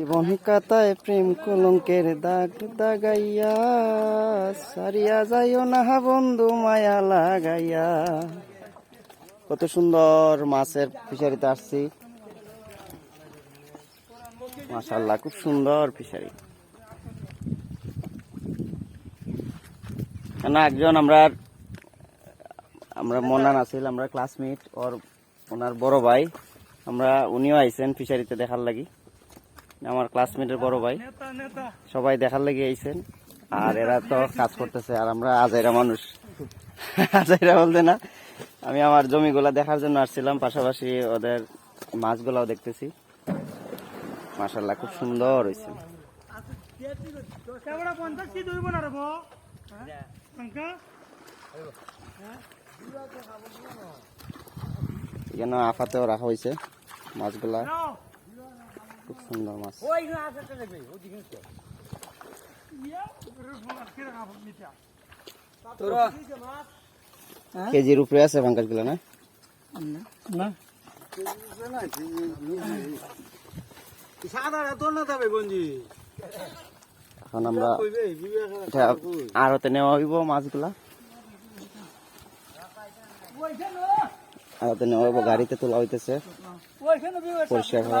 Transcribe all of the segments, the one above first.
জীবন কাতায় প্রেম কলঙ্কের দাগ দাগাইয়া, সারিয়া যাইও না বন্ধু মায়া লাগাইয়া। কত সুন্দর মাছের ফিশারিতে আসছি। মাশাল্লাহ খুব সুন্দর ফিশারি। না, একজন আমরা আমরা মনান আছিল, আমরা ক্লাসমেট ওর, ওনার বড় ভাই। আমরা, উনিও আইছেন ফিশারিতে দেখার লাগি। আমার ক্লাসমেটের বড় ভাই। সবাই দেখার লেগে আইছেন। আর এরা তো কাজ করতেছে আর আমরা আজাইরা মানুষ। আজাইরা বলতে না আমি আমার জমিগুলা দেখার জন্য আসছিলাম পাশাপাশি ওদের মাছগুলাও দেখতেছি। মাশাল্লাহ খুব সুন্দর হয়েছে কেবড়া আফাতেও রাখা ধরব না রে শঙ্কা এখানে আফাতেও রাখা হয়েছে মাছগুলা খুব সুন্দর মাছ কেজির উপরে আছে ভাঙ্কাসগুলা না? না। এখন আমরা এটা আড়তে নেওয়া হইব মাছগুলা। আড়তে নেওয়া হইব গাড়িতে তোলা হইতেছে। পরিষ্কার করা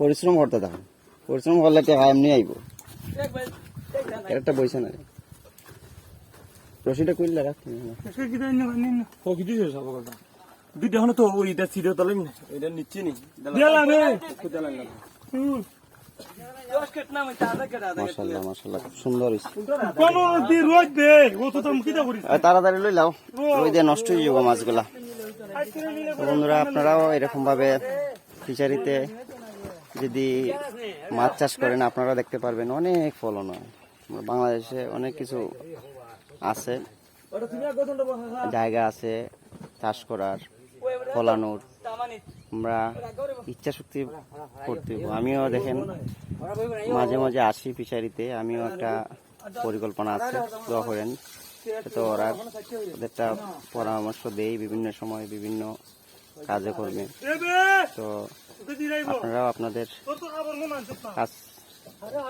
পরিশ্রম করতে থাকো। পরিশ্রম করলে টেকা এমনি আইব। একটা বইছে না। রে। রশিটা কইলে রাখ দুইটা তো না এটা নিচ্ছে নি তাড়াতাড়ি লই লাও। নষ্ট হয়ে যাব মাছগুলা। বন্ধুরা, আপনারাও এরকম ভাবে ফিশারিতে যদি মাছ চাষ করেন, আপনারা দেখতে পারবেন অনেক ফলন হয়। বাংলাদেশে অনেক কিছু আছে, জায়গা আছে চাষ করার, ফলানোর। আমরা ইচ্ছা শক্তি করতে আমিও দেখেন, মাঝে মাঝে আসি ফিশারিতে, আমিও একটা পরিকল্পনা আছে, দোয়া করেন তো ওরা ওদেরটা পরামর্শ দেই বিভিন্ন সময় বিভিন্ন কাজে করবে। তো আপনারাও আপনাদের কাজ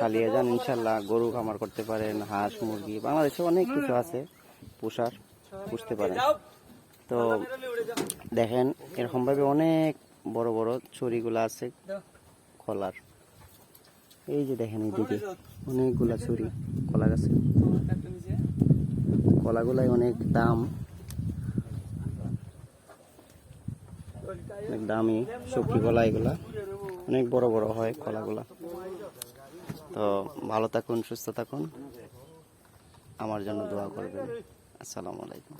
চালিয়ে যান ইনশাল্লাহ। গরু খামার করতে পারেন হাঁস মুরগি বাংলাদেশে অনেক কিছু আছে। পোষার পুষতে পারেন। তো দেখেন এরকম ভাবে অনেক বড় বড় ছড়িগুলো আছে। কলার এই যে দেখেন এই এইদিকে অনেকগুলা ছড়ি কলা গাছে। কলাগুলাই অনেক দাম। অনেক দামি সবজি কলা এগুলা। অনেক বড় বড় হয় কলাগুলা। তো ভালো থাকুন, সুস্থ থাকুন। আমার জন্য দোয়া করবেন। আসসালামু আলাইকুম।